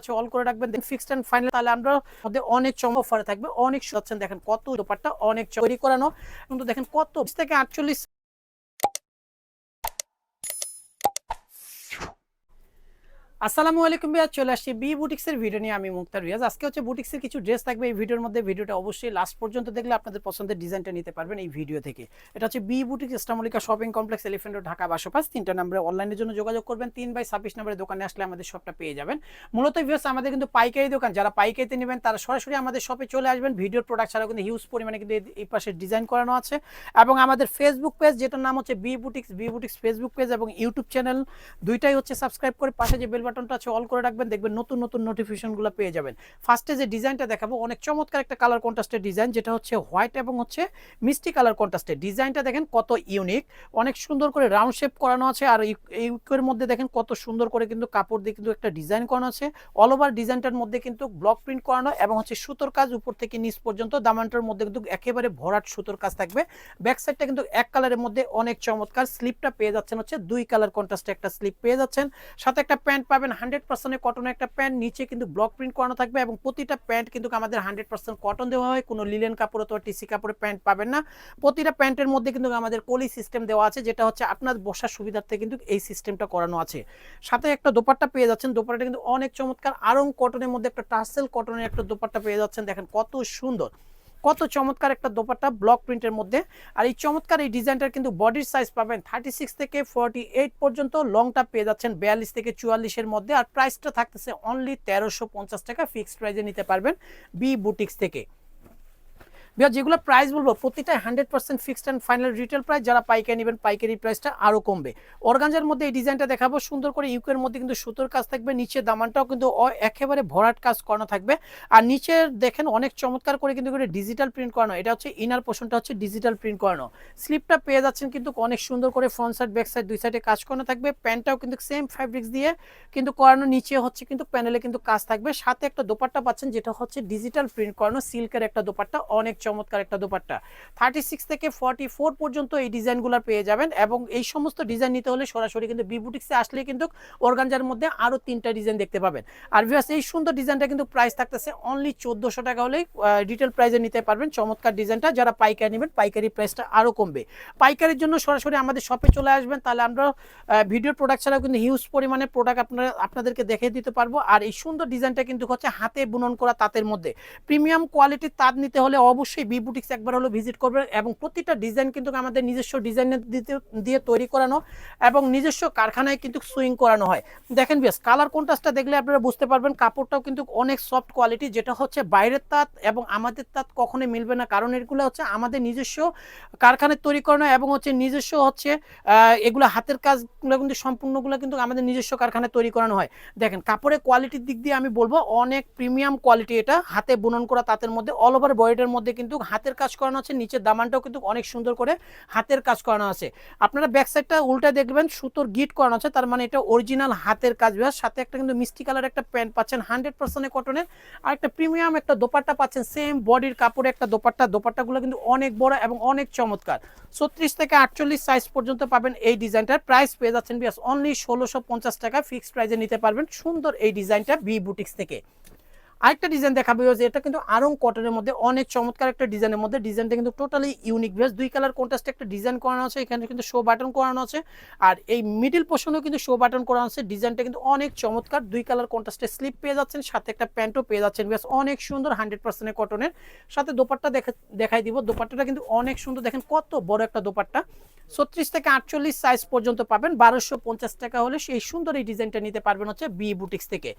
আছে অল করে রাখবেন ফিক্সড এন্ড ফাইনাল তাহলে আমরা মধ্যে অনেক চমক অফারে থাকবে, অনেক সাচ্ছেন দেখেন কত দোপাট্টা, অনেক তৈরি করানো, কিন্তু দেখেন কত 20 থেকে আটচল্লিশ আসসালামু আলাইকুম ভাইয়া, চলে আসছি বি বুটিক্সের ভিডিও নিয়ে। আমি মুক্তার রিয়াজ। আজকে হচ্ছে বুটিক্সের কিছু ড্রেস থাকবে। এই ভিডিওর মধ্যে ভিডিওটা অবশ্যই লাস্ট পর্যন্ত দেখলে আপনাদের পছন্দের ডিজাইনটা নিতে পারবেন এই ভিডিও থেকে। এটা হচ্ছে B boutiques Eastern Mallika shopping complex elephant Dhaka বাসোপাস। তিনটা নম্বরে অনলাইনের জন্য যোগাযোগ করবেন। তিন বাই ছাব্বিশ নম্বরের দোকানে আসলে আমাদের শপটা পেয়ে যাবেন। মূলত ভিউস আমাদের কিন্তু পাইকারি দোকান। যারা পাইকারিতে নেবেন, তারা সরাসরি আমাদের শপে চলে আসবেন। ভিডিওর প্রোডাক্ট ছাড়াও কিন্তু হিউজ পরিমাণে কিন্তু এই পাশে ডিজাইন করানো আছে। এবং আমাদের ফেসবুক পেজ যেটার নাম হচ্ছে B boutiques B boutiques Facebook page এবং ইউটিউব চ্যানেল দুইটাই হচ্ছে সাবস্ক্রাইব করে পাশে যে বেল বাটনটা আছে অল করে রাখবেন, দেখবেন নতুন নতুন নোটিফিকেশনগুলো পেয়ে যাবেন। ফার্স্টে যে ডিজাইনটা দেখাবো, অনেক চমৎকার একটা কালার কন্ট্রাস্টের ডিজাইন যেটা হচ্ছে হোয়াইট এবং হচ্ছে মিষ্টি কালার কন্ট্রাস্টের ডিজাইনটা দেখেন কত ইউনিক অনেক সুন্দর করে রাউন্ড শেপ করানো আছে, আর ইউকের মধ্যে দেখেন কত সুন্দর করে কিন্তু কাপড় দিয়ে কিন্তু একটা ডিজাইন করানো আছে। অল ওভার ডিজাইনটার মধ্যে কিন্তু ব্লক প্রিন্ট করানো এবং হচ্ছে সুতোর কাজ উপর থেকে নিচ পর্যন্ত, দামানটার মধ্যে কিন্তু একেবারে ভরাট সুতোর কাজ থাকবে। ব্যাক সাইডটা কিন্তু এক কালারের মধ্যে অনেক চমৎকার স্লিপটা পেয়ে যাচ্ছেন হচ্ছে দুই কালার কন্ট্রাস্টে একটা স্লিপ পেয়ে যাচ্ছেন। সাথে একটা প্যান্ট পাবেন হান্ড্রেড পার্সেন্টের কটনের একটা প্যান্ট নিচে কিন্তু ব্লক প্রিন্ট করানো থাকবে এবং প্রতিটা প্যান্ট কিন্তু আমাদের হান্ড্রেড পার্সেন্ট কটন দেওয়া হয়। কোনো লিলেন কাপড় অথবা টিসি কাপড়ের প্যান্ট পাবেন না। প্রতিটা প্যান্টের মধ্যে কিন্তু আমাদের কলি সিস্টেম দেওয়া আছে, যেটা হচ্ছে আপনার বসার সুবিধার্থে কিন্তু এই সিস্টেমটা করানো আছে। সাথে একটা দোপাট্টা পেয়ে যাচ্ছেন। দোপাট্টা কিন্তু অনেক চমৎকার। আরং কটনের মধ্যে একটা টার্সেল কটনের একটা দোপাট্টা পেয়ে যাচ্ছেন। দেখেন কত সুন্দর। কত চমৎকার একটা দোপাট্টা ব্লক প্রিন্টের মধ্যে। আর এই চমৎকার এই ডিজাইনটার কিন্তু বডির সাইজ পাবেন থার্টি সিক্স থেকে ফর্টি এইট পর্যন্ত লংটা পেয়ে যাচ্ছেন বিয়াল্লিশ থেকে চুয়াল্লিশের মধ্যে। আর প্রাইসটা থাকতেছে অনলি তেরোশো পঞ্চাশ টাকা। ফিক্সড প্রাইজে নিতে পারবেন বি বুটিক্স থেকে। বিয়া যেগুলো প্রাইস বলব, প্রতিটা hundred percent fixed and final retail price যারা পাইকারি নেবেন, পাইকারি প্রাইসটা আরও কমবে। অর্গানজার মধ্যে এই ডিজাইনটা দেখাবো, সুন্দর করে ইউকের মধ্যে কিন্তু সুতোর কাজ থাকবে নিচে দামানটাও কিন্তু একেবারে ভরাট কাজ করানো থাকবে। আর নিচের দেখেন অনেক চমৎকার করে কিন্তু ডিজিটাল প্রিন্ট করানো, এটা হচ্ছে ইনার পোর্শনটা হচ্ছে ডিজিটাল প্রিন্ট করানো। স্লিপটা পেয়ে যাচ্ছেন কিন্তু অনেক সুন্দর করে ফ্রন্ট সাইড ব্যাক সাইড দুই সাইডে কাজ করানো থাকবে। প্যান্টটাও কিন্তু সেম ফ্যাব্রিক্স দিয়ে কিন্তু করানো, নিচে হচ্ছে কিন্তু প্যানেলে কিন্তু কাজ থাকবে। সাথে একটা দোপাট্টা পাচ্ছেন, যেটা হচ্ছে ডিজিটাল প্রিন্ট করানো সিল্কের একটা দোপাট্টা, অনেক চমৎকার একটা দোপাট্টা। থার্টি সিক্স থেকে ফর্টি ফোর পর্যন্ত এই ডিজাইনগুলো পেয়ে যাবেন এবং এই সমস্ত ডিজাইন নিতে হলে সরাসরি কিন্তু বিবুটিক্সে আসলে কিন্তু অর্গানজার মধ্যে আরও তিনটা ডিজাইন দেখতে পাবেন। আর ভিউয়ার্স এই সুন্দর ডিজাইনটা কিন্তু প্রাইস থাকতেছে অনলি চোদ্দোশো টাকা হলেই রিটেল প্রাইসে নিতে পারবেন চমৎকার ডিজাইনটা। যারা পাইকারি নেবেন, পাইকারি প্রাইসটা আরও কমবে। পাইকারির জন্য সরাসরি আমাদের শপে চলে আসবেন, তাহলে আমরা ভিডিও প্রোডাক্ট ছাড়াও কিন্তু হিউজ পরিমাণে প্রোডাক্ট আপনারা, আপনাদেরকে দেখে দিতে পারব। আর এই সুন্দর ডিজাইনটা কিন্তু হচ্ছে হাতে বুনন করা তাঁতের মধ্যে। প্রিমিয়াম কোয়ালিটির তাঁত নিতে হলে অবশ্যই বি বুটিক্স একবার হলো ভিজিট করবেন এবং প্রতিটা ডিজাইন কিন্তু আমাদের নিজস্ব ডিজাইনের দিতে, দিয়ে তৈরি করানো এবং নিজস্ব কারখানায় কিন্তু সুইং করানো হয়। দেখেন বেশ কালার কন্ট্রাস্টটা দেখলে আপনারা বুঝতে পারবেন কাপড়টাও কিন্তু অনেক সফট কোয়ালিটি যেটা হচ্ছে বাইরের তাঁত এবং আমাদের তাঁত কখনোই মিলবে না। কারণ এগুলো হচ্ছে আমাদের নিজস্ব কারখানায় তৈরি করানো এবং হচ্ছে নিজস্ব হচ্ছে এগুলো হাতের কাজগুলো কিন্তু সম্পূর্ণগুলো কিন্তু আমাদের নিজস্ব কারখানায় তৈরি করানো হয়। দেখেন, কাপড়ের কোয়ালিটির দিক দিয়ে আমি বলব অনেক প্রিমিয়াম কোয়ালিটি এটা হাতে বুনন করা তাঁতের মধ্যে অল ওভার বয়েডের মধ্যে কিন্তু হাতের কাজ করানো আছে, নিচের দামানটাও কিন্তু অনেক সুন্দর করে হাতের কাজ করানো আছে। আপনারা ব্যাক সাইডটা উল্টা দেখবেন, সুতোর গিট করানো আছে, তার মানে এটা অরিজিনাল হাতের কাজ সাথে একটা কিন্তু মিষ্টি কালার একটা প্যান্ট পাচ্ছেন হান্ড্রেড পার্সেন্টের কটনের আর একটা প্রিমিয়াম একটা দোপাট্টা পাচ্ছেন সেম বডির কাপড়ে একটা দোপাট্টা। দোপাট্টাগুলো কিন্তু অনেক বড় এবং অনেক চমৎকার। ছত্রিশ থেকে আটচল্লিশ সাইজ পর্যন্ত পাবেন এই ডিজাইনটার। প্রাইস পেয়ে যাচ্ছেন বিয়াস অনলি ষোলোশো পঞ্চাশ টাকা ফিক্সড প্রাইসে নিতে পারবেন সুন্দর এই ডিজাইনটা বি বুটিক্স থেকে। আরেকটা ডিজাইন দেখাবো যে এটা কিন্তু আরং কটনের মধ্যে অনেক চমৎকার একটা ডিজাইনের মধ্যে। ডিজাইনটা কিন্তু টোটালি ইউনিক বেস দুই কালার কন্ট্রাস্টে একটা ডিজাইন করানো আছে, এখানে কিন্তু শো বাটন করানো আছে। আর এই মিডিল পোর্শনেও কিন্তু শো বাটন করানো আছে। ডিজাইনটা কিন্তু অনেক চমৎকার। দুই কালার কন্ট্রাস্টে স্লিপ পেয়ে যাচ্ছেন, সাথে একটা প্যান্টও পেয়ে যাচ্ছেন বেশ অনেক সুন্দর হান্ড্রেড পার্সেন্টের কটনের সাথে দোপাট্টা দেখা, দেখাই দিব। দোপাট্টাটা কিন্তু অনেক সুন্দর। দেখেন কত বড় একটা দোপাট্টা। ছত্রিশ থেকে আটচল্লিশ সাইজ পর্যন্ত পাবেন। বারোশো পঞ্চাশ টাকা হলে সেই সুন্দর এই ডিজাইনটা নিতে পারবেন হচ্ছে বি বুটিক্স থেকে।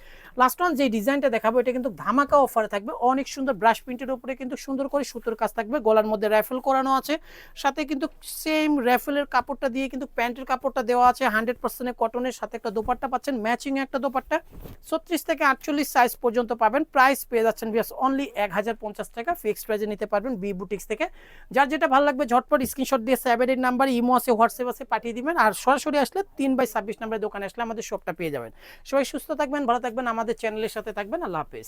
লাস্ট ওয়ান যে ডিজাইনটা দেখাবো, এটা কিন্তু ধামাকা অফারে থাকবে। অনেক সুন্দর ব্রাশ প্রিন্টের উপরে কিন্তু সুন্দর করে সুতোর কাজ থাকবে। গলার মধ্যে র্যাফেল করানো আছে। সাথে কিন্তু সেম র্যাফেলের কাপড়টা দিয়ে কিন্তু প্যান্টের কাপড়টা দেওয়া আছে। হান্ড্রেড পার্সেন্টের কটনের সাথে একটা দোপাট্টা পাচ্ছেন ম্যাচিং একটা দোপাট্টা। ছত্রিশ থেকে আটচল্লিশ সাইজ পর্যন্ত পাবেন। প্রাইস পেয়ে যাচ্ছেন বিয়াস অনলি এক হাজার পঞ্চাশ টাকা। ফিক্সড প্রাইজে নিতে পারবেন বি বুটিক্স থেকে। যার যেটা ভালো লাগবে, ঝটপট স্ক্রিনশট দিয়ে সেভেন নাম্বার ইমো আছে, হোয়াটসঅ্যাপ আছে, পাঠিয়ে দিবেন। আর সরাসরি আসলে তিন বাই ছাব্বিশ নম্বরের দোকানে আসলে আমাদের শপটা পেয়ে যাবেন। সবাই সুস্থ থাকবেন, ভালো থাকবেন, আমাদের চ্যানেলের সাথে থাকবেন। আল্লাহ হাফেজ।